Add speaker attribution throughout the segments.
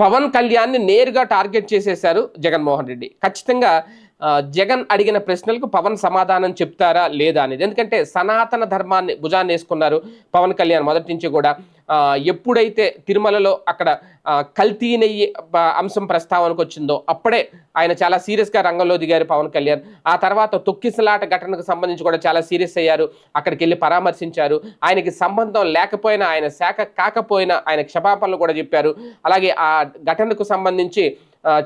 Speaker 1: పవన్ కళ్యాణ్ని నేరుగా టార్గెట్ చేసేశారు జగన్మోహన్ రెడ్డి. ఖచ్చితంగా జగన్ అడిగిన ప్రశ్నలకు పవన్ సమాధానం చెప్తారా లేదా అనేది. ఎందుకంటే సనాతన ధర్మాన్ని భుజాన్ని వేసుకున్నారు పవన్ కళ్యాణ్ మొదటి నుంచి కూడా. ఎప్పుడైతే తిరుమలలో అక్కడ కల్తీ నెయ్యి అంశం ప్రస్తావనకు వచ్చిందో అప్పుడే ఆయన చాలా సీరియస్గా రంగంలో దిగారు పవన్ కళ్యాణ్. ఆ తర్వాత తొక్కిసలాట ఘటనకు సంబంధించి కూడా చాలా సీరియస్ అయ్యారు. అక్కడికి వెళ్ళి పరామర్శించారు. ఆయనకి సంబంధం లేకపోయినా ఆయన శాఖ కాకపోయినా ఆయన క్షమాపణలు కూడా చెప్పారు. అలాగే ఆ ఘటనకు సంబంధించి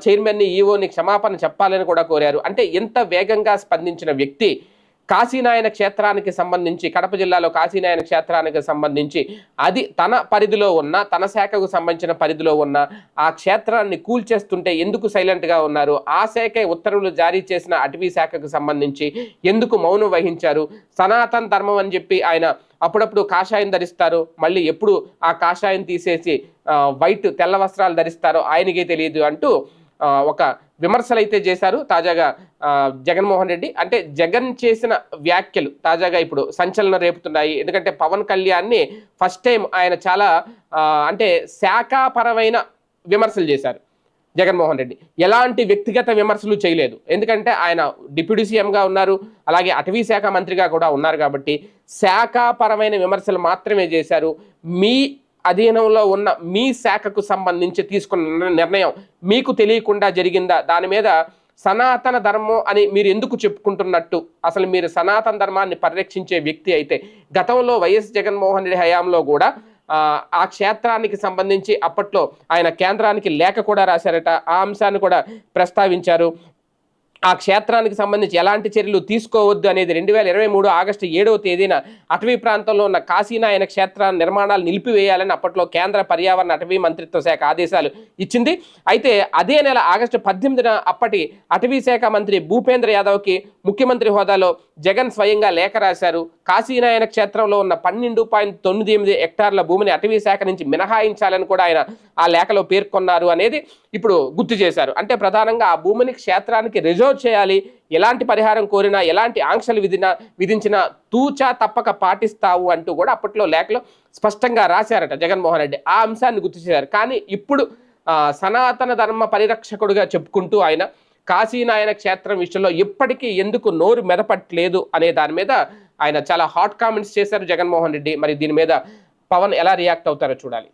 Speaker 1: చైర్మన్ని ఈఓని క్షమాపణ చెప్పాలని కూడా కోరారు. అంటే ఎంత వేగంగా స్పందించిన వ్యక్తి కాశీనాయన క్షేత్రానికి సంబంధించి కడప జిల్లాలో కాశీనాయన క్షేత్రానికి సంబంధించి అది తన పరిధిలో ఉన్న తన శాఖకు సంబంధించిన పరిధిలో ఉన్న ఆ క్షేత్రాన్ని కూల్చేస్తుంటే ఎందుకు సైలెంట్గా ఉన్నారు? ఆ శాఖే ఉత్తర్వులు జారీ చేసిన అటవీ శాఖకు సంబంధించి ఎందుకు మౌనం వహించారు? సనాతన ధర్మం అని చెప్పి ఆయన అప్పుడప్పుడు కాషాయం ధరిస్తారు. మళ్ళీ ఎప్పుడు ఆ కాషాయం తీసేసి వైట్ తెల్ల వస్త్రాలు ధరిస్తారో ఆయనకే తెలియదు అంటూ ఒక విమర్శలు అయితే చేశారు. తాజాగా జగన్మోహన్ రెడ్డి. అంటే జగన్ చేసిన వ్యాఖ్యలు తాజాగా ఇప్పుడు సంచలనం రేపుతున్నాయి. ఎందుకంటే పవన్ కళ్యాణ్ని ఫస్ట్ టైం ఆయన చాలా అంటే శాఖాపరమైన విమర్శలు చేశారు జగన్మోహన్ రెడ్డి. ఎలాంటి వ్యక్తిగత విమర్శలు చేయలేదు. ఎందుకంటే ఆయన డిప్యూటీ సీఎంగా ఉన్నారు. అలాగే అటవీ శాఖ మంత్రిగా కూడా ఉన్నారు కాబట్టి శాఖాపరమైన విమర్శలు మాత్రమే చేశారు. మీ అధీనంలో ఉన్న మీ శాఖకు సంబంధించి తీసుకున్న నిర్ణయం మీకు తెలియకుండా జరిగిందా? దాని మీద సనాతన ధర్మం అని మీరు ఎందుకు చెప్పుకుంటున్నట్టు? అసలు మీరు సనాతన ధర్మాన్ని పరిరక్షించే వ్యక్తి అయితే గతంలో వైఎస్ జగన్మోహన్ రెడ్డి హయాంలో కూడా ఆ, ఆ క్షేత్రానికి సంబంధించి అప్పట్లో ఆయన కేంద్రానికి లేఖ కూడా రాశారట. ఆ అంశాన్ని కూడా ప్రస్తావించారు. ఆ క్షేత్రానికి సంబంధించి ఎలాంటి చర్యలు తీసుకోవద్దు అనేది రెండు వేల ఇరవై మూడు ఆగస్టు ఏడవ తేదీన అటవీ ప్రాంతంలో ఉన్న కాశీనాయన క్షేత్ర నిర్మాణాలు నిలిపివేయాలని అప్పట్లో కేంద్ర పర్యావరణ అటవీ మంత్రిత్వ శాఖ ఆదేశాలు ఇచ్చింది. అయితే అదే నెల ఆగస్టు పద్దెనిమిదిన అప్పటి అటవీ శాఖ మంత్రి భూపేంద్ర యాదవ్కి ముఖ్యమంత్రి హోదాలో జగన్ స్వయంగా లేఖ రాశారు. కాశీనాయన క్షేత్రంలో ఉన్న పన్నెండు పాయింట్ తొమ్మిది ఎనిమిది హెక్టార్ల భూమిని అటవీ శాఖ నుంచి మినహాయించాలని కూడా ఆయన ఆ లేఖలో పేర్కొన్నారు అనేది ఇప్పుడు గుర్తు చేశారు. అంటే ప్రధానంగా ఆ భూమిని క్షేత్రానికి రిజర్వ్ చేయాలి. ఎలాంటి పరిహారం కోరినా ఎలాంటి ఆంక్షలు విధినా విధించినా తూచా తప్పక పాటిస్తావు అంటూ కూడా అప్పట్లో లేఖలో స్పష్టంగా రాశారట జగన్మోహన్ రెడ్డి. ఆ అంశాన్ని గుర్తు చేశారు. కానీ ఇప్పుడు సనాతన ధర్మ పరిరక్షకుడుగా చెప్పుకుంటూ ఆయన కాశీనాయన క్షేత్రం విషయంలో ఇప్పటికీ ఎందుకు నోరు మెదపట్లేదు అనే దాని మీద ఆయన చాలా హాట్ కామెంట్స్ చేశారు జగన్మోహన్ రెడ్డి. మరి దీని మీద పవన్ ఎలా రియాక్ట్ అవుతారో చూడాలి.